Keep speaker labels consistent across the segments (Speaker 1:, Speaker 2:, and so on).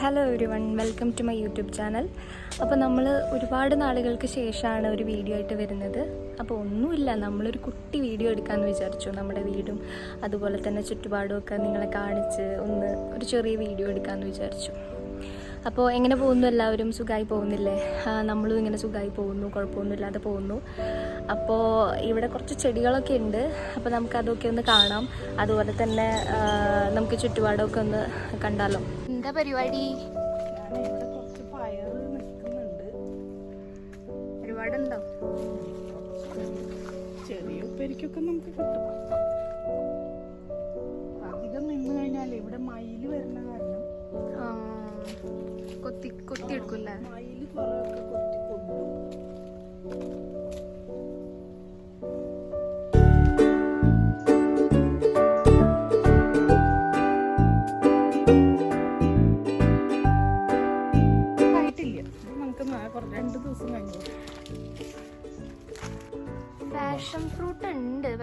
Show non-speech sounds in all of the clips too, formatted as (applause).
Speaker 1: Hello everyone welcome to my YouTube channel അപ്പോൾ നമ്മൾ ഒരുപാട് നാളുകൾക്ക് ശേഷമാണ് ഒരു വീഡിയോ ആയിട്ട് വരുന്നത്. അപ്പോൾ ഒന്നുമില്ല നമ്മളൊരു കുട്ടി വീഡിയോ എടുക്കാമെന്ന് വിചാരിച്ചു. നമ്മുടെ വീടും അതുപോലെ തന്നെ ചുറ്റുപാടും ഒക്കെ നിങ്ങളെ കാണിച്ച് ഒന്ന് ഒരു ചെറിയ വീഡിയോ എടുക്കാമെന്ന് വിചാരിച്ചു. അപ്പോൾ എങ്ങനെ പോകുന്നു എല്ലാവരും? സുഖമായി പോകുന്നില്ലേ? നമ്മളും ഇങ്ങനെ സുഖമായി പോകുന്നു കുഴപ്പമൊന്നുമില്ലാതെ പോകുന്നു. അപ്പോൾ ഇവിടെ കുറച്ച് ചെടികളൊക്കെ ഉണ്ട്. അപ്പോൾ നമുക്കതൊക്കെ ഒന്ന് കാണാം. അതുപോലെ തന്നെ നമുക്ക് ചുറ്റുപാടൊക്കെ ഒന്ന് കണ്ടാലോ? എന്താ പരിപാടി? ഒരുപാടുണ്ടോ?
Speaker 2: ചെറിയ ഉപ്പരിക്കൊക്കെ നമുക്ക് കിട്ടും. അധികം നിന്ന് കഴിഞ്ഞാൽ ഇവിടെ മയിൽ വരുന്ന കാരണം
Speaker 1: കൊത്തി കൊത്തി എടുക്കില്ല
Speaker 2: മയിൽ കുറേ
Speaker 1: കൊത്തി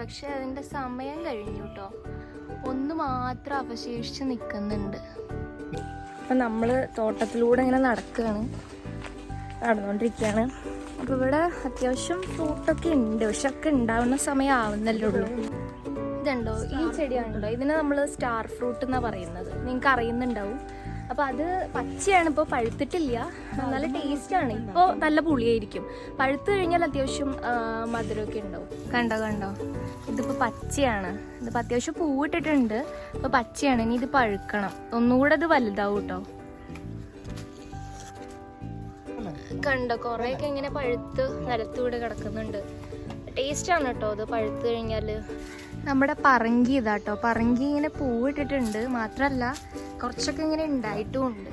Speaker 1: പക്ഷെ അതിന്റെ സമയം കഴിഞ്ഞു കേട്ടോ ഒന്ന് മാത്രം അവശേഷിച്ച് നിൽക്കുന്നുണ്ട്. അപ്പം നമ്മൾ തോട്ടത്തിലൂടെ ഇങ്ങനെ നടക്കുകയാണ് നടന്നുകൊണ്ടിരിക്കുകയാണ് അപ്പോൾ ഇവിടെ അത്യാവശ്യം ഫ്രൂട്ടൊക്കെ ഉണ്ട്. പക്ഷെ ഒക്കെ ഉണ്ടാവുന്ന സമയം ആവുന്നല്ലേ ഉള്ളൂ. ഇതുണ്ടോ? ഈ ചെടിയാണല്ലോ. ഇതിനെ നമ്മൾ സ്റ്റാർ ഫ്രൂട്ട് എന്നാണ് പറയുന്നത്. നിങ്ങൾക്ക് അറിയുന്നുണ്ടാവും. അപ്പോൾ അത് പച്ചയാണ്. ഇപ്പോൾ പഴുത്തിട്ടില്ല. നല്ല ടേസ്റ്റാണ്. ഇപ്പോൾ നല്ല പുളിയായിരിക്കും. പഴുത്ത് കഴിഞ്ഞാൽ അത്യാവശ്യം മധുരമൊക്കെ ഉണ്ടാവും. കണ്ടോ കണ്ടോ? ഇതിപ്പോൾ പച്ചയാണ്. ഇതിപ്പോൾ അത്യാവശ്യം പൂവിട്ടിട്ടുണ്ട്. ഇപ്പോൾ പച്ചയാണ്. ഇനി ഇത് പഴുക്കണം ഒന്നുകൂടെ ഇത് വലുതാവും കേട്ടോ കണ്ടോ? കുറേയൊക്കെ ഇങ്ങനെ പഴുത്ത് നിലത്തൂടെ കിടക്കുന്നുണ്ട്. ടേസ്റ്റ് ആണ് കേട്ടോ അത് പഴുത്ത് കഴിഞ്ഞാൽ നമ്മുടെ പറങ്കി ഇതാട്ടോ. പറങ്കി ഇങ്ങനെ പൂവിട്ടിട്ടുണ്ട്. മാത്രമല്ല കുറച്ചൊക്കെ ഇങ്ങനെ ഉണ്ടായിട്ടും ഉണ്ട്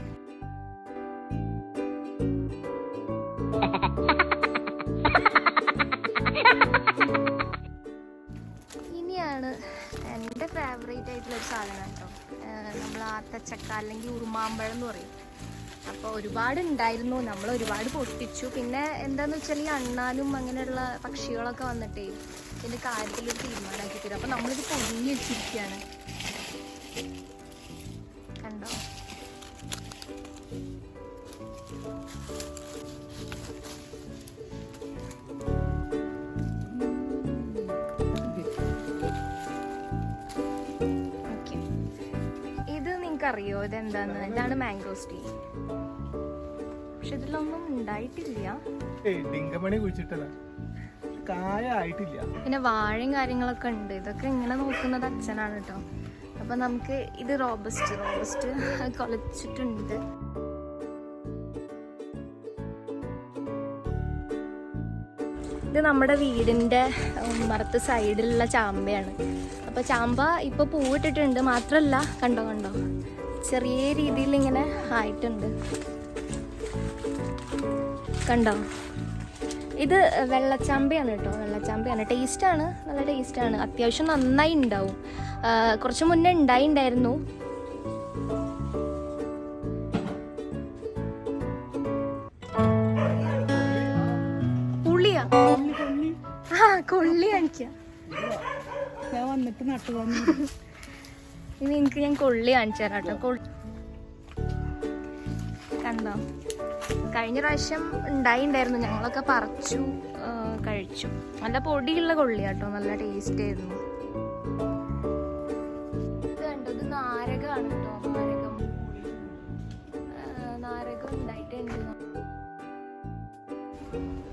Speaker 1: സാധനം കേട്ടോ നമ്മൾ ആത്തച്ചക്ക അല്ലെങ്കിൽ ഉറുമാമ്പഴം എന്ന് പറയും. അപ്പോൾ ഒരുപാട് ഉണ്ടായിരുന്നു. നമ്മൾ ഒരുപാട് പൊട്ടിച്ചു. പിന്നെ എന്താന്ന് വെച്ചാൽ ഈ അണ്ണാനും അങ്ങനെയുള്ള പക്ഷികളൊക്കെ വന്നിട്ടേ ഇതിന്റെ കാര്യത്തിൽ ഒരു തീരുമാനമാക്കി തരും അപ്പോൾ നമ്മളിത് പൊങ്ങി വെച്ചിരിക്കുകയാണ്. ഇത് നിങ്ങൾക്ക് അറിയോ ഇതെന്താന്ന്? ഇതാണ് മാംഗോസ്റ്റീ പക്ഷെ ഇതിലൊന്നും ഉണ്ടായിട്ടില്ല.
Speaker 3: ഏയ് ഡിങ്കമണി കുഴിച്ചിട്ടതാ. കായ ആയിട്ടില്ല.
Speaker 1: പിന്നെ വാഴയും കാര്യങ്ങളൊക്കെ ഉണ്ട്. ഇതൊക്കെ ഇങ്ങനെ നോക്കുന്നത് അച്ഛനാണ് കേട്ടോ അപ്പൊ നമുക്ക് ഇത് റോബസ്റ്റ് റോബസ്റ്റ് (laughs) കൊലച്ചിട്ടുണ്ട്. ഇത് നമ്മുടെ വീടിന്റെ മറത്ത് സൈഡിലുള്ള ചാമ്പയാണ്. അപ്പൊ ചാമ്പ ഇപ്പൊ പൂവിട്ടിട്ടുണ്ട്. മാത്രല്ല കണ്ടോ കണ്ടോ? ചെറിയ രീതിയിൽ ഇങ്ങനെ ആയിട്ടുണ്ട്. കണ്ടോ? ഇത് വെള്ളച്ചാമ്പയാണ് കേട്ടോ. വെള്ളച്ചാമ്പയാണ്. ടേസ്റ്റാണ്. നല്ല ടേസ്റ്റാണ്. അത്യാവശ്യം നന്നായി ഉണ്ടാവും. കുറച്ച് മുന്നേ ഉണ്ടായി ഉണ്ടായിരുന്നു പുളിയാ ആ കൊള്ളി കാണിക്കാം.
Speaker 2: ഞാൻ വന്നിട്ട് നട്ടു വന്നു
Speaker 1: ഇനി എനിക്ക് ഞാൻ കൊള്ളി കാണിച്ചു തരാം കേട്ടോ. കണ്ടോ? കഴിഞ്ഞ പ്രാവശ്യം ഉണ്ടായിണ്ടായിരുന്നു. ഞങ്ങളൊക്കെ പറിച്ചു കഴിച്ചു. നല്ല പൊടിയുള്ള കൊള്ളി കേട്ടോ. നല്ല ടേസ്റ്റ് ആയിരുന്നു. ഇത് കണ്ടോ? ഇത് നാരകം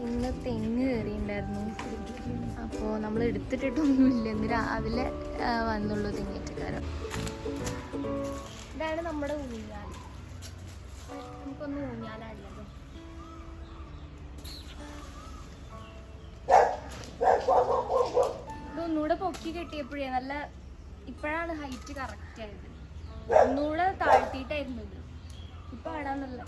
Speaker 1: ഇന്ന് തെങ്ങ് കയറിയിട്ടുണ്ടായിരുന്നു അപ്പോൾ നമ്മൾ എടുത്തിട്ടിട്ടൊന്നുമില്ല. ഇന്ന് രാവിലെ വന്നുള്ളൂ തെങ്ങേറ്റക്കാരൻ. ഇതാണ് നമ്മുടെ ഊഞ്ഞാൽ. നമുക്കൊന്ന് ഊഞ്ഞാലാടിയാലോ ഇതൊന്നുകൂടെ പൊക്കി കെട്ടിയപ്പോഴേ നല്ല ഇപ്പോഴാണ് ഹൈറ്റ് കറക്റ്റ് ആയത്. ഒന്നുകൂടെ താഴ്ത്തിയിട്ടായിരുന്നു ഇത്. ഇപ്പൊ ആടാന്നല്ല.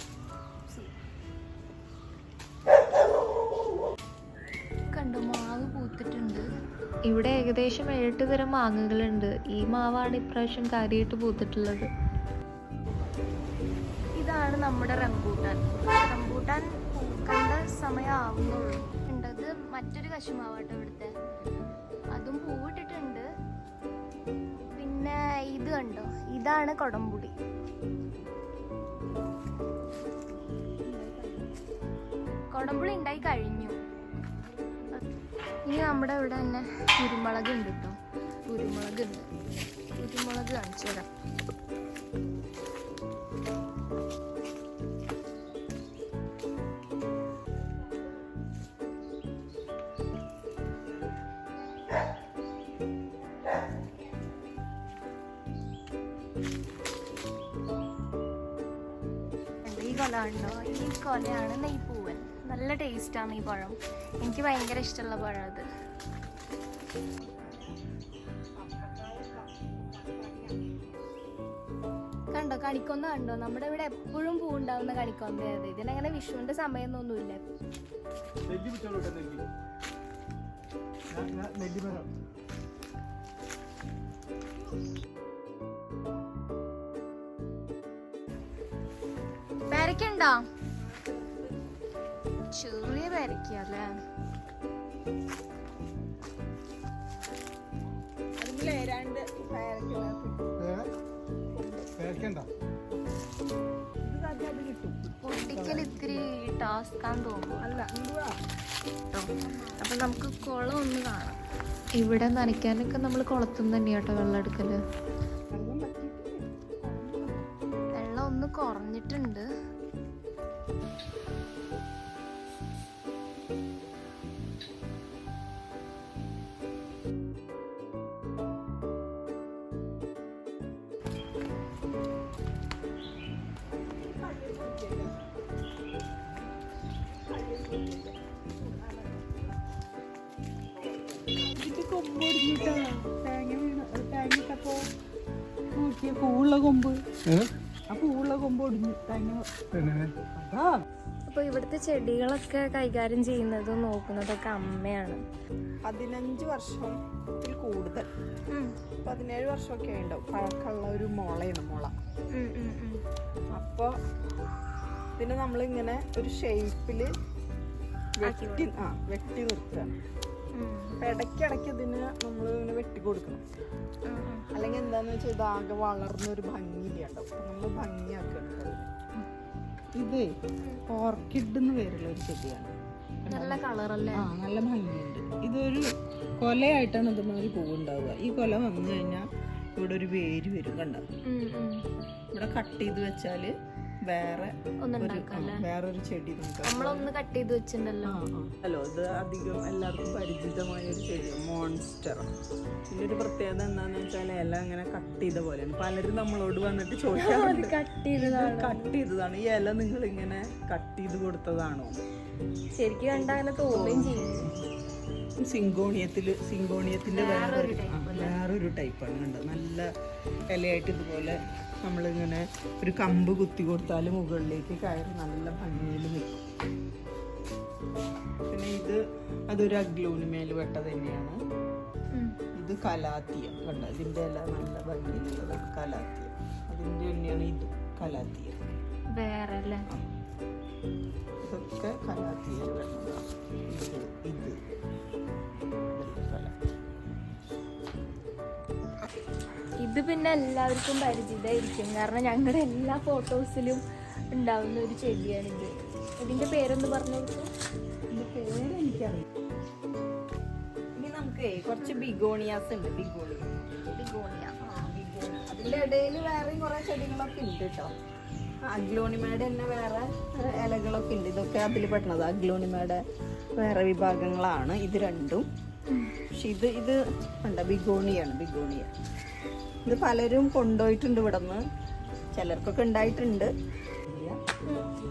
Speaker 1: നല്ല കണ്ടു മാവ് പൂത്തിട്ടുണ്ട്. ഇവിടെ ഏകദേശം ഏഴെട്ട് തരം മാങ്ങകളുണ്ട്. ഈ മാവാണ് ഇപ്രാവശ്യം കാര്യമായിട്ട് പൂത്തിട്ടുള്ളത്. നമ്മുടെ റംബൂട്ടാൻ. റംബൂട്ടാൻ കണ്ട സമയമാവുന്നുള്ളൂ ഉണ്ടത് മറ്റൊരു കശുമാവാട്ടോ ഇവിടുത്തെ. അതും പൂവിട്ടിട്ടുണ്ട്. പിന്നെ ഇത് കണ്ടോ? ഇതാണ് കൊടംപുടി കൊടംപുളി ഉണ്ടായി കഴിഞ്ഞു. ഇനി നമ്മുടെ ഇവിടെ തന്നെ കുരുമുളക് ഉണ്ട് കേട്ടോ. കുരുമുളക് ഉണ്ട് കുരുമുളക് കാണിച്ചു തരാം. ഈ ഈ കൊലയാണ് നെയ്പൂവൻ. നല്ല ടേസ്റ്റാണ് ഈ പഴം. എനിക്ക് ഭയങ്കര ഇഷ്ടമുള്ള പഴം അത്. കണ്ടോ കണിക്കൊന്ന കണ്ടോ? നമ്മുടെ ഇവിടെ എപ്പോഴും പൂ ഉണ്ടാവുന്ന കണിക്കൊന്ന അത്. ഇതിനങ്ങനെ വിഷുവിന്റെ സമയമൊന്നുമില്ല.
Speaker 3: നെല്ലി
Speaker 1: പേരക്കുണ്ടോ ചെറിയ പേരക്കല്ലേ പൊട്ടിക്കൽ ഇത്തിരി
Speaker 2: അല്ല
Speaker 1: അപ്പൊ നമുക്ക് കുളം ഒന്ന് കാണാം.
Speaker 4: ഇവിടെ നനയ്ക്കാനൊക്കെ നമ്മൾ കുളത്തുനിന്ന് തന്നെയാട്ടോ വെള്ളം
Speaker 2: എടുക്കൽ.
Speaker 1: അപ്പൊ ഇവിടുത്തെ ചെടികളൊക്കെ കൈകാര്യം ചെയ്യുന്നതും നോക്കുന്നതൊക്കെ അമ്മയാണ്.
Speaker 2: പതിനഞ്ച് വർഷം കൂടുതൽ. പതിനേഴ് വർഷമൊക്കെ ഉണ്ടാവും പഴക്കമുള്ള ഒരു മുളയാണ് മുള.
Speaker 1: അപ്പൊ.
Speaker 2: അപ്പോൾ ഇതിനെ നമ്മളിങ്ങനെ ഒരു ഷേപ്പിൽ വെട്ടി ആ വെട്ടി നിർത്തുകയാണ് അപ്പം ഇടയ്ക്കിടയ്ക്ക് ഇതിന് നമ്മൾ ഇങ്ങനെ വെട്ടി കൊടുക്കണം. അല്ലെങ്കിൽ എന്താന്ന് വെച്ചാൽ ഇതാകെ വളർന്നൊരു ഭംഗിയില്ല ഉണ്ടാവും അപ്പം നമ്മൾ ഭംഗിയാക്കണം ഇത് ഓർക്കിഡ് എന്ന് പേരുള്ള ഒരു ചെടിയാണ്.
Speaker 1: നല്ല കളറല്ലേ?
Speaker 2: ആ നല്ല ഭംഗിയുണ്ട്. ഇതൊരു കൊലയായിട്ടാണ് ഇതുമാതിരി പൂവുണ്ടാവുക. ഈ കൊല വന്നു കഴിഞ്ഞാൽ ഇവിടെ ഒരു വേര് വരും കണ്ട. ഇവിടെ കട്ട് ചെയ്ത് വെച്ചാൽ വേറെ വേറൊരു ചെടി
Speaker 1: നമ്മളൊന്ന് കട്ട് ചെയ്ത് വെച്ചിട്ടുണ്ടല്ലോ.
Speaker 2: ഹലോ ഇത് അധികം എല്ലാവർക്കും പരിചിതമായ ഒരു ചെടിയാണ് മോൺസ്റ്റർ ഇതിന്റെ ഒരു പ്രത്യേകത എന്താന്ന് വെച്ചാൽ ഇല ഇങ്ങനെ കട്ട് ചെയ്ത പോലെയാണ്. പലരും നമ്മളോട് വന്നിട്ട് ചോദിക്കാറുണ്ട്.
Speaker 1: കട്ട് ചെയ്തതാണ്.
Speaker 2: കട്ട് ചെയ്തതാണ്. ഈ ഇല നിങ്ങൾ ഇങ്ങനെ കട്ട് ചെയ്ത് കൊടുത്തതാണോ?
Speaker 1: ശരിക്കും കണ്ട അങ്ങനെ തോന്നുകയും ചെയ്യും.
Speaker 2: സിങ്കോണിയത്തിൽ സിങ്കോണിയത്തിന്റെ
Speaker 1: വേറൊരു
Speaker 2: വേറൊരു ടൈപ്പാണ് കണ്ടത്. നല്ല ഇലയായിട്ട് ഇതുപോലെ നമ്മളിങ്ങനെ ഒരു കമ്പ് കുത്തി കൊടുത്താൽ മുകളിലേക്ക് കയറി നല്ല ഭംഗിയിൽ നിൽക്കും പിന്നെ ഇത് അതൊരു അഗ്ലൂണിമേൽ വെട്ട തന്നെയാണ്. ഇത് കലാത്തിയ കണ്ട ഇതിന്റെ എല്ലാം നല്ല ഭംഗിയിലുള്ളത് കലാത്തിയ. അതിന്റെ തന്നെയാണ് ഇത് കലാത്തിയ.
Speaker 1: വേറെ
Speaker 2: ഇതൊക്കെ കലാത്തിയ ഇത് ഇത്
Speaker 1: ഇത്. പിന്നെ എല്ലാവർക്കും പരിചിതമായിരിക്കും. കാരണം ഞങ്ങളുടെ എല്ലാ ഫോട്ടോസിലും ഉണ്ടാവുന്ന ഒരു ചെടിയാണിത്. ഇതിന്റെ പേരൊന്ന് പറഞ്ഞു കൊടുക്കും
Speaker 2: ഇനി നമുക്ക് കുറച്ച് ബിഗോണിയാസ് ഉണ്ട് ബിഗോണിയ.
Speaker 1: ബിഗോണിയ
Speaker 2: അതിന്റെ ഇടയിൽ വേറെയും കുറെ ചെടികളൊക്കെ ഉണ്ട് കേട്ടോ. അഗ്ലോണിമയുടെ തന്നെ വേറെ ഇലകളൊക്കെ ഉണ്ട്. ഇതൊക്കെ അതിൽ പെട്ടത് അഗ്ലോണിമയുടെ വേറെ വിഭാഗങ്ങളാണ്. ഇത് രണ്ടും. പക്ഷെ ഇത് ഇത് ഉണ്ട് ബിഗോണിയാണ് ബിഗോണിയ. ഇത് പലരും കൊണ്ടുപോയിട്ടുണ്ട് ഇവിടെ നിന്ന് ചിലർക്കൊക്കെ ഉണ്ടായിട്ടുണ്ട്.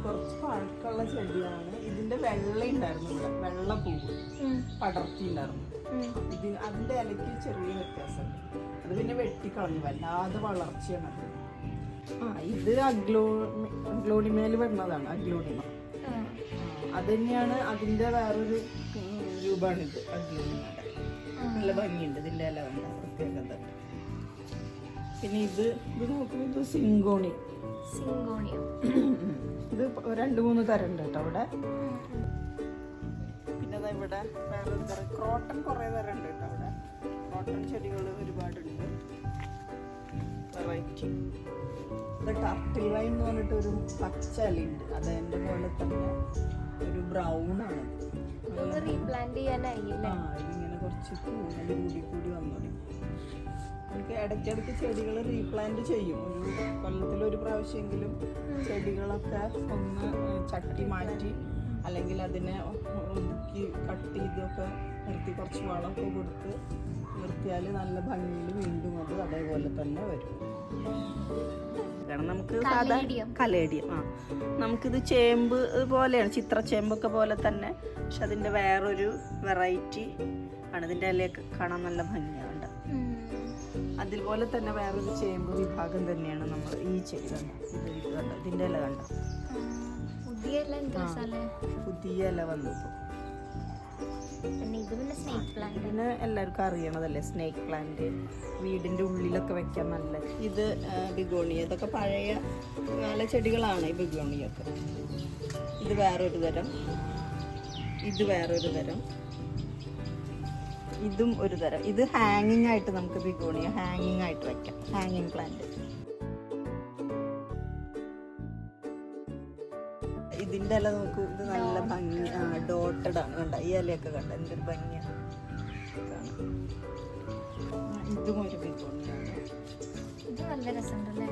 Speaker 2: കുറച്ച് പഴക്കമുള്ള ചെടിയാണ്. ഇതിന്റെ വെള്ള ഉണ്ടായിരുന്നു വെള്ള പൂവ് പടർത്തി ഉണ്ടായിരുന്നു ഇത് അതിന്റെ ഇലയ്ക്ക് ചെറിയ വ്യത്യാസമുണ്ട് അത് പിന്നെ വെട്ടിക്കളഞ്ഞു. വല്ലാതെ വളർച്ചയാണ് ആ ഇത് അഗ്ലോ അഗ്ലോണിമേൽ വരുന്നതാണ് അഗ്ലോണിമ. അത് തന്നെയാണ് അതിന്റെ വേറൊരു രൂപമാണിത് അഗ്ലോണിമയുടെ. നല്ല ഭംഗിയുണ്ട് ഇതിന്റെ ഇല പ്രത്യേകത പിന്നെ ഇത് ഇത് നോക്കുമ്പോൾ ഇത് സിങ്കോണി.
Speaker 1: സിങ്കോണിയ (coughs)
Speaker 2: ഇത് രണ്ട് മൂന്ന് തരം ഉണ്ട് കേട്ടോ അവിടെ. പിന്നെ ഇവിടെ വേറെ തരം. ക്രോട്ടൺ കുറേ തരം ഉണ്ട് കേട്ടോ അവിടെ. ക്രോട്ടൺ ചെടികൾ ഒരുപാടുണ്ട്. വെറൈറ്റി ഇത് ടർട്ടിൽ വൈൻ എന്ന് പറഞ്ഞിട്ട് ഒരു പച്ച ഇലയുണ്ട് അത് എന്റെ പോലെ തന്നെ ഒരു ബ്രൗൺ ആണ്.
Speaker 1: റീപ്ലാന്റ് ചെയ്യാനായി
Speaker 2: ആ ഇതിങ്ങനെ കുറച്ച് കൂടി കൂടി വന്നു തുടങ്ങി നമുക്ക് ഇടയ്ക്കിടയ്ക്ക് ചെടികൾ റീപ്ലാന്റ് ചെയ്യും. ഒരു കൊല്ലത്തിൽ ഒരു പ്രാവശ്യമെങ്കിലും ചെടികളൊക്കെ ഒന്ന് ചട്ടി മാറ്റി അല്ലെങ്കിൽ അതിനെ ഒതുക്കി കട്ട് ചെയ്തൊക്കെ നിർത്തി കുറച്ച് വളമൊക്കെ കൊടുത്ത് നിർത്തിയാൽ നല്ല ഭംഗിയിൽ വീണ്ടും അത് അതേപോലെ തന്നെ വരും. കാരണം നമുക്ക് സാധാ.
Speaker 1: കലേഡിയം.
Speaker 2: ആ. നമുക്കിത് ചേമ്പ് പോലെയാണ് ചിത്രച്ചേമ്പൊക്കെ പോലെ തന്നെ. പക്ഷെ അതിന്റെ വേറൊരു വെറൈറ്റി ആണ്. ഇതിന്റെ ഇലയൊക്കെ കാണാൻ നല്ല ഭംഗിയാണ്. അതുപോലെ തന്നെ വേറൊരു ചേമ്പ് വിഭാഗം തന്നെയാണ് നമ്മൾ ഈ ചെടി കണ്ട ഇത് ഇത് കണ്ട? ഇതിന്റെ ഇല കണ്ട
Speaker 1: പുതിയ
Speaker 2: പുതിയ ഇല വന്നു
Speaker 1: പിന്നെ
Speaker 2: എല്ലാവർക്കും അറിയണതല്ലേ സ്നേക്ക് പ്ലാന്റ് വീടിന്റെ ഉള്ളിലൊക്കെ വെക്കാൻ നല്ല ഇത് ബിഗോണിയ ഇതൊക്കെ പഴയ കാല ചെടികളാണ് ഈ ബിഗോണിയൊക്കെ ഇത് വേറൊരു തരം. ഇത് വേറൊരു തരം. ഇതും ഒരു തരം. ഇത് ഹാങ്ങിങ് ആയിട്ട് നമുക്ക് ബിഗോണിയ ഹാങ്ങിങ് ആയിട്ട് വെക്കാം. ഹാങ്ങിങ് പ്ലാന്റ് ഇതിന്റെ ഇല നോക്കൂ ഇത് നല്ല ഭംഗി ഡോട്ടഡ് ആണ്. കണ്ട? ഈ ഇലയൊക്കെ കണ്ട? എന്തൊരു ഭംഗിയാണ് ഇതും ഒരു ബിഗോണിയാണ്
Speaker 1: ഇത് നല്ല രസമുണ്ടല്ലേ?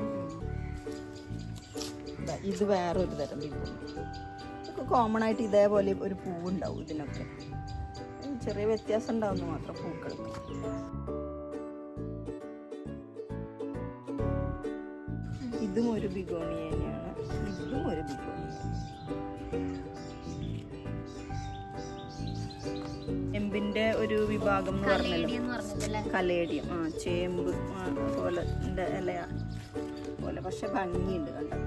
Speaker 2: ഇത് വേറൊരു തരം ബിഗോണി കോമൺ ആയിട്ട് ഇതേപോലെ ഒരു പൂവുണ്ടാവും ഇതിനൊക്കെ. ചെറിയ വ്യത്യാസം ഉണ്ടാവുന്നു മാത്രം പൂക്കൾക്ക് ഇതും ഒരു ബിഗോണിയ തന്നെയാണ്. ഇതും ഒരു ബിഗോണിയ എമ്പിന്റെ ഒരു വിഭാഗം എന്ന് പറഞ്ഞല്ലോ.
Speaker 1: കലേഡി
Speaker 2: കലേഡിയം. ആ ചേമ്പ് പോലെ ഇലയാ. പോലെ പക്ഷെ ഭംഗിയുണ്ട് കണ്ടോ.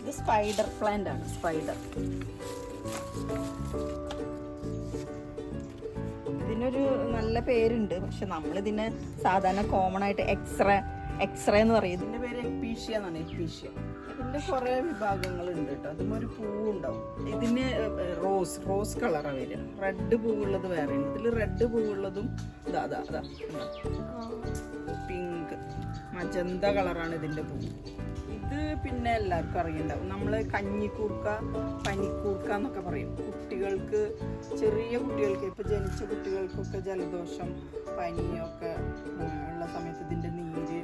Speaker 2: ഇത് സ്പൈഡർ പ്ലാന്റ് ആണ് സ്പൈഡർ. ഇതിനൊരു നല്ല പേരുണ്ട്. പക്ഷെ നമ്മളിതിനെ സാധാരണ കോമൺ ആയിട്ട് എക്സ്റേ എക്സ്റേ എന്ന് പറയും. ഇതിന്റെ പേര് എക്പീഷ്യ എന്നാണ് എക്പീഷ്യ ഇതിന്റെ കുറെ വിഭാഗങ്ങളുണ്ട് കേട്ടോ. അതും ഒരു പൂവുണ്ടാവും. ഇതിന് റോസ് റോസ് കളറാണ് വരിക. റെഡ് പൂവുള്ളത് വേറെ ഉണ്ട് ഇതിൽ റെഡ് പൂവുള്ളതും ഇതാ അതാ അതാ പിങ്ക് മജന്ത കളറാണ് ഇതിന്റെ പൂവ് ഇത് പിന്നെ എല്ലാവർക്കും അറിയണ്ടാവും. നമ്മൾ കഞ്ഞിക്കൂർക്ക പനിക്കൂർക്ക എന്നൊക്കെ പറയും. കുട്ടികൾക്ക് ചെറിയ കുട്ടികൾക്ക് ഇപ്പം ജനിച്ച കുട്ടികൾക്കൊക്കെ ജലദോഷം പനിയൊക്കെ ഉള്ള സമയത്ത് ഇതിന്റെ നീര്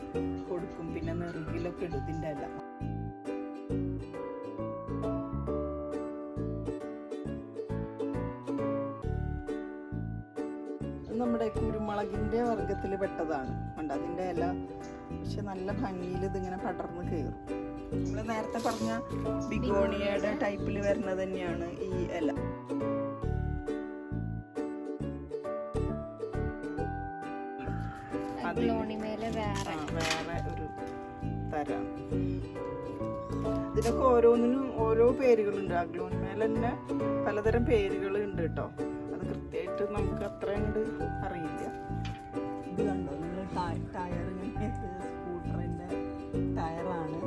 Speaker 2: കൊടുക്കും. പിന്നെ നെറുകിലൊക്കെ ഇടും ഇതിന്റെ എല്ലാം നമ്മുടെ കുരുമുളകിന്റെ വർഗത്തിൽ പെട്ടതാണ്. അതിന്റെ ഇല പക്ഷെ നല്ല ഭംഗിയിൽ ഇതിങ്ങനെ പടർന്ന് കയറും. നമ്മൾ നേരത്തെ പറഞ്ഞ ബിഗോണിയയുടെ ടൈപ്പിൽ വരുന്നത് തന്നെയാണ് ഈ ഇല.
Speaker 1: വേറെ.
Speaker 2: ഒരു തരാം. ഇതിനൊക്കെ ഓരോന്നിനും ഓരോ പേരുകളുണ്ട്. അഗ്ലോണിമേൽ തന്നെ പലതരം പേരുകൾ ഉണ്ട് കേട്ടോ. അത് കൃത്യമായിട്ട് നമുക്ക് അത്ര കണ്ട് ഇങ്ങനെ സ്കൂട്ടറിന്റെ ടയറാണ്.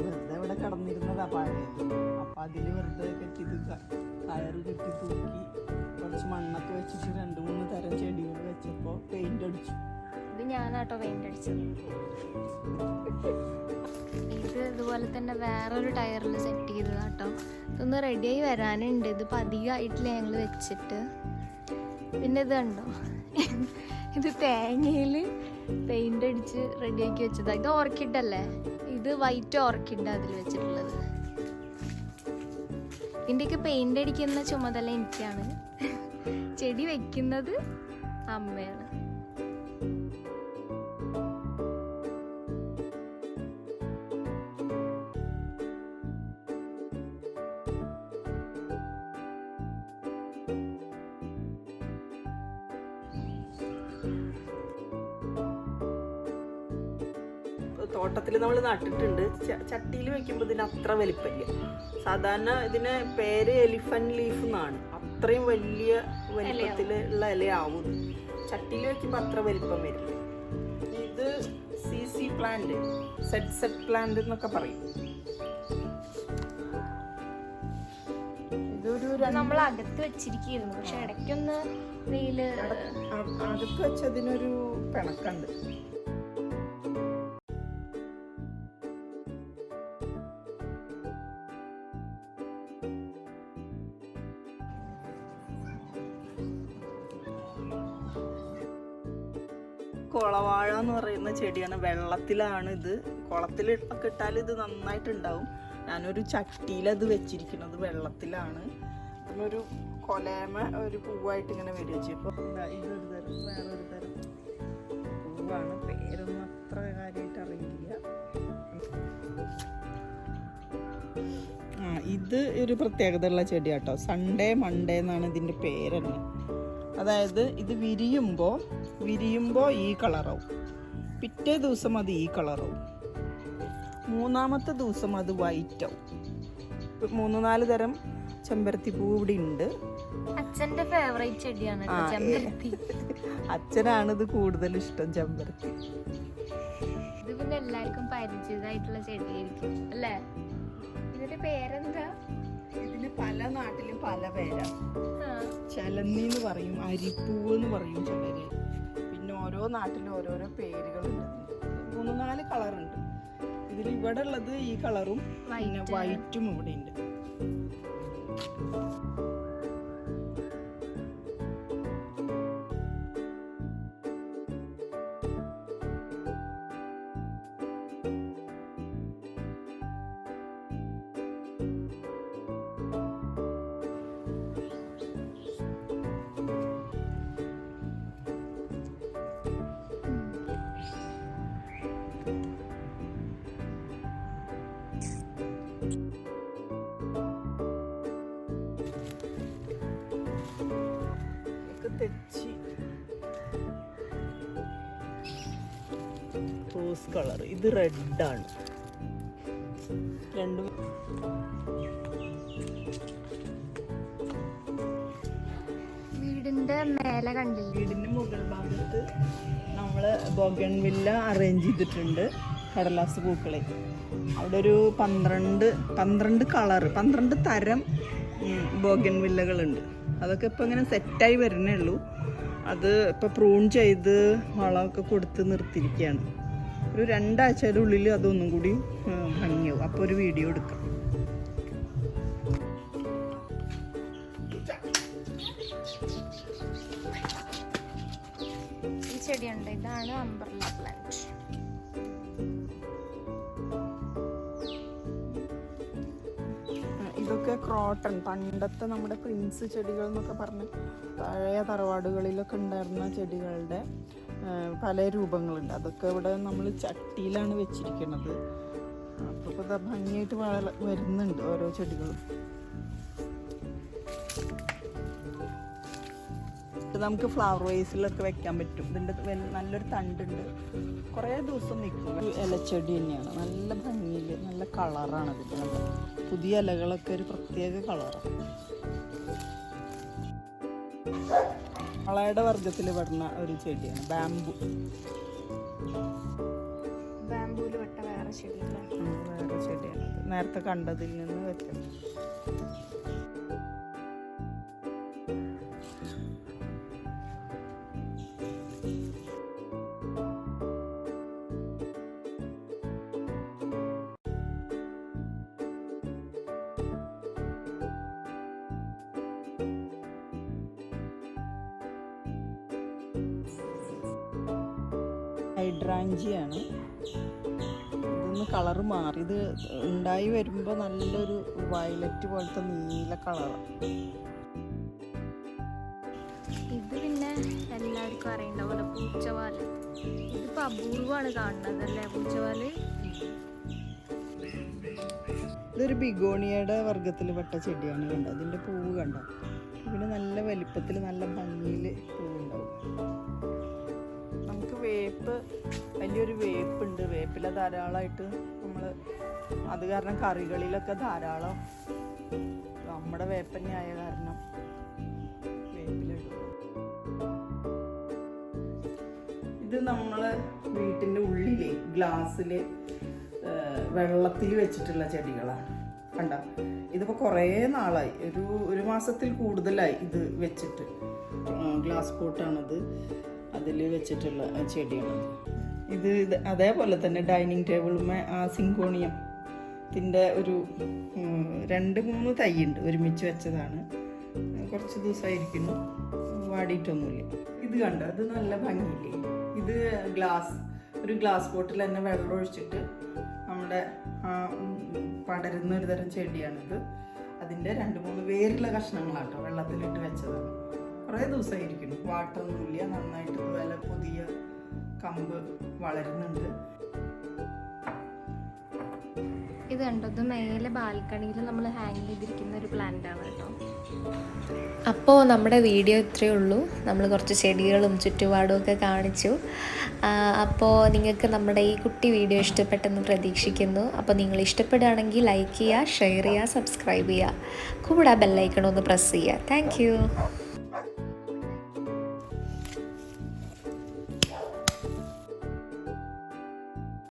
Speaker 2: വെറുതെ ഇവിടെ കിടന്നിരുന്നതാ പഴയത്. അപ്പോൾ അതിൽ വെറുതെ കെട്ടിത് ടയർ കെട്ടി തൂക്കി കുറച്ച് മണ്ണൊക്കെ വെച്ചിട്ട് രണ്ട് മൂന്ന് തരം ചെടികൾ വെച്ചപ്പോൾ പെയിന്റ് അടിച്ചു.
Speaker 1: ഇത് ഞാനാട്ടോ പെയിന്റ് അടിച്ചത്. ഇത് ഇതുപോലെ തന്നെ വേറൊരു ടയറിൽ സെറ്റ് ചെയ്തതാ കേട്ടോ ഇതൊന്ന് റെഡിയായി വരാനുണ്ട്. ഇതിപ്പോൾ അധികമായിട്ടില്ല ഞങ്ങൾ വെച്ചിട്ട്. പിന്നെ ഇത് കണ്ടോ? ഇത് തേങ്ങയിൽ പെയിന്റ് അടിച്ച് റെഡിയാക്കി വെച്ചതാ. ഇത് ഓർക്കിഡ് അല്ലേ? ഇത് വൈറ്റ് ഓർക്കിഡ് അതിൽ വെച്ചിട്ടുള്ളത്. ഇതിന്റെയൊക്കെ പെയിന്റ് അടിക്കുന്ന ചുമതല എനിക്കാണ്. ചെടി വെക്കുന്നത് അമ്മയാണ്.
Speaker 2: തോട്ടത്തിൽ നമ്മൾ നട്ടിട്ടുണ്ട്. ചട്ടിയിൽ വെക്കുമ്പോൾ ഇതിന് അത്ര വലിപ്പമില്ല. സാധാരണ ഇതിന് പേര് എലിഫന്റ് ലീഫ് എന്നാണ്. അത്രയും വലിയ വലിപ്പത്തിൽ ഉള്ള ഇലയാവും ചട്ടിയിൽ വെക്കുമ്പോൾ അത്ര വലിപ്പം വരും ഇത് C C plant set set plant എന്നൊക്കെ പറയും.
Speaker 1: നമ്മൾ അകത്ത് വെച്ചിരിക്കുന്നു പക്ഷെ ഇടയ്ക്കൊന്ന്
Speaker 2: വെയിൽ അകത്ത് വെച്ചതിനൊരു പിണക്കുണ്ട് കുളവാഴ എന്ന് പറയുന്ന ചെടിയാണ്. വെള്ളത്തിലാണ് ഇത്. കുളത്തിൽ ഒക്കെ ഇട്ടാൽ ഇത് നന്നായിട്ടുണ്ടാവും. ഞാനൊരു ചട്ടിയിൽ അത് വെച്ചിരിക്കുന്നത് വെള്ളത്തിലാണ്. ഒരു കൊലേമ ഒരു പൂവായിട്ട് ഇങ്ങനെ വരിക ഇപ്പോൾ ഇതൊരു തരം വേറൊരു തരം പൂവാണ്. പേരൊന്നും അത്ര കാര്യമായിട്ട് അറിയില്ല. ഇത് ഒരു പ്രത്യേകതയുള്ള ചെടിയാട്ടോ. സൺഡേ മൺഡേ എന്നാണ് ഇതിന്റെ പേരെന്ന്. അതായത് ഇത് വിരിയുമ്പോൾ വിരിയുമ്പോൾ ഈ കളറാവും. പിറ്റേ ദിവസം അത് ഈ കളറാവും. മൂന്നാമത്തെ ദിവസം അത് വൈറ്റ് ആവും മൂന്ന് നാല് തരം ചെമ്പരത്തി പൂ ഇവിടെ ഉണ്ട്.
Speaker 1: അച്ഛന്റെ ഫേവറേറ്റ് ചെടിയാണ് ചെമ്പരത്തി.
Speaker 2: അച്ഛനാണ് ഇത് കൂടുതൽ ഇഷ്ടം ചെമ്പരത്തി.
Speaker 1: ഇത് പിന്നെ എല്ലാവർക്കും പരിചിതമായിട്ടുള്ള ചെടിയായിരിക്കും അല്ലേ? ഇതിന്റെ പേരെന്താ?
Speaker 2: ഇതിന് പല നാട്ടിലും പല പേരാ.
Speaker 1: ആ,
Speaker 2: ചലന്നി എന്ന് പറയും അരിപ്പൂവ് എന്ന് പറയും ചിലര് ഓരോ നാട്ടിലും ഓരോരോ പേരുകളുണ്ട് മൂന്ന് നാല് കളറുണ്ട്. ഇതിൽ ഇവിടെ ഉള്ളത് ഈ കളറും പിന്നെ. വൈറ്റും ഇവിടെ ഉണ്ട് റോസ് കളർ ഇത് റെഡാണ് രണ്ടും
Speaker 1: വീടിന്റെ മേലെ കണ്ടില്ല?
Speaker 2: വീടിന്റെ മുകൾ ഭാഗത്ത് നമ്മൾ ബോഗൺവില്ല അറേഞ്ച് ചെയ്തിട്ടുണ്ട് കടലാസ് പൂക്കളെ. അവിടെ ഒരു പന്ത്രണ്ട് പന്ത്രണ്ട് കളർ പന്ത്രണ്ട് തരം ബോഗൺവില്ലകളുണ്ട് അതൊക്കെ ഇപ്പോൾ ഇങ്ങനെ സെറ്റായി വരുന്നേ ഉള്ളൂ. അത് ഇപ്പോൾ പ്രൂൺ ചെയ്ത് വളമൊക്കെ കൊടുത്ത് നിർത്തിയിരിക്കുകയാണ്. ഒരു രണ്ടാഴ്ചയുടെ ഉള്ളിൽ അതൊന്നും കൂടി ഭംഗിയാവും. അപ്പോൾ ഒരു വീഡിയോ എടുക്കാം.
Speaker 1: ഈ ചെടിയുണ്ട്. ഇതാണ് അംബർല പ്ലാന്റ്.
Speaker 2: ആ, ഇതൊക്കെ ക്രോട്ടൺ. പണ്ടത്തെ നമ്മുടെ പ്രിൻസ് ചെടികൾ എന്നൊക്കെ പറഞ്ഞ് പഴയ തറവാടുകളിലൊക്കെ ഉണ്ടായിരുന്ന ചെടികളുടെ പല രൂപങ്ങളുണ്ട്. അതൊക്കെ ഇവിടെ നമ്മൾ ചട്ടിയിലാണ് വെച്ചിരിക്കുന്നത് അപ്പോൾ ഇപ്പോൾ ഭംഗിയായിട്ട് വള വരുന്നുണ്ട് ഓരോ ചെടികളും. നമുക്ക് ഫ്ലവർ വേസിലൊക്കെ വെക്കാൻ പറ്റും. ഇതിന്റെ നല്ലൊരു തണ്ടുണ്ട്. കുറേ ദിവസം നിൽക്കും ഇലച്ചെടി തന്നെയാണ്. നല്ല ഭംഗിയിൽ നല്ല കളറാണ് അതിന്റെ നല്ല പുതിയ ഇലകളൊക്കെ ഒരു പ്രത്യേക കളറാണ്. വളയുടെ വർഗത്തിൽ പെടുന്ന ഒരു ചെടിയാണ് ബാംബു.
Speaker 1: ബാംബൂൽ വെട്ട വേറെ ചെടിയാണ്
Speaker 2: വേറെ ചെടിയാണ്. നേരത്തെ കണ്ടതിൽ നിന്ന് വ്യത്യാസം മാറി. ഇത് ഉണ്ടായി വരുമ്പോൾ നല്ലൊരു വയലറ്റ് പോലത്തെ നീല കളറാണ്
Speaker 1: ഇത് പിന്നെ എല്ലാവർക്കും അറിയണ്ട പോലെ പൂച്ചവാൽ. ഇതിപ്പോ അപൂർവമാണ് കാണുന്നത് അല്ലേ പൂച്ചവാൽ?
Speaker 2: ഇതൊരു ബിഗോണിയയുടെ വർഗത്തിൽ പെട്ട ചെടിയാണ് കണ്ടത് അതിന്റെ പൂവ് കണ്ടോ? ഇതിന് നല്ല വലിപ്പത്തിൽ നല്ല ഭംഗിയിൽ പൂവുണ്ടാവും. വേപ്പ് വലിയൊരു വേപ്പുണ്ട്. വേപ്പില ധാരാളമായിട്ട് നമ്മൾ അത് കാരണം കറികളിലൊക്കെ ധാരാളം നമ്മുടെ വേപ്പന്നെ ആയ കാരണം ഇത് നമ്മൾ വീട്ടിന്റെ ഉള്ളിലെ ഗ്ലാസ്സിൽ വെള്ളത്തിൽ വെച്ചിട്ടുള്ള ചെടികളാണ്. കണ്ട? ഇതിപ്പോൾ കുറേ നാളായി. ഒരു ഒരു മാസത്തിൽ കൂടുതലായി ഇത് വെച്ചിട്ട്. ഗ്ലാസ് പോട്ടാണത്. അതിൽ വെച്ചിട്ടുള്ള ചെടിയാണ്. ഇത് അതേപോലെ തന്നെ ഡൈനിങ് ടേബിളുമേ ആ സിങ്കോണിയം ത്തിന്റെ ഒരു രണ്ട് മൂന്ന് തൈയുണ്ട് ഒരുമിച്ച് വെച്ചതാണ്. കുറച്ച് ദിവസമായിരിക്കുന്നു. വാടിയിട്ടൊന്നുമില്ല. ഇത് കണ്ടോ? അത് നല്ല ഭംഗിയില്ലേ? ഇത് ഗ്ലാസ് ഒരു ഗ്ലാസ് ബോട്ടിൽ തന്നെ വെള്ളം ഒഴിച്ചിട്ട് നമ്മുടെ പടരുന്ന ഒരു തരം ചെടിയാണിത്. അതിന്റെ രണ്ട് മൂന്ന് വേരുള്ള കഷ്ണങ്ങളാട്ടോ വെള്ളത്തിലിട്ട് വെച്ചതാണ്. കുറേ ദിവസമായിരിക്കും. വാട്ടൊന്നുമില്ല നന്നായിട്ട് വില പുതിയ കമ്പ് വളരുന്നുണ്ട്.
Speaker 1: ഇത് കണ്ടോ? ഇത് മേലെ ബാൽക്കണിയിൽ നമ്മൾ ഹാങ് ചെയ്തിരിക്കുന്ന ഒരു പ്ലാന്റ് ആണ് കേട്ടോ.
Speaker 4: അപ്പോൾ നമ്മുടെ വീഡിയോ ഇത്രയേ ഉള്ളൂ. നമ്മൾ കുറച്ച് ചെടികളും ചുറ്റുപാടും ഒക്കെ കാണിച്ചു. അപ്പോൾ നിങ്ങൾക്ക് നമ്മുടെ ഈ കുട്ടി വീഡിയോ ഇഷ്ടപ്പെട്ടെന്ന് പ്രതീക്ഷിക്കുന്നു. അപ്പോൾ നിങ്ങൾ ഇഷ്ടപ്പെടുകയാണെങ്കിൽ ലൈക്ക് ചെയ്യുക ഷെയർ ചെയ്യുക സബ്സ്ക്രൈബ് ചെയ്യുക. കൂടെ ബെല്ലൈക്കൺ ഒന്ന് പ്രസ് ചെയ്യുക. താങ്ക്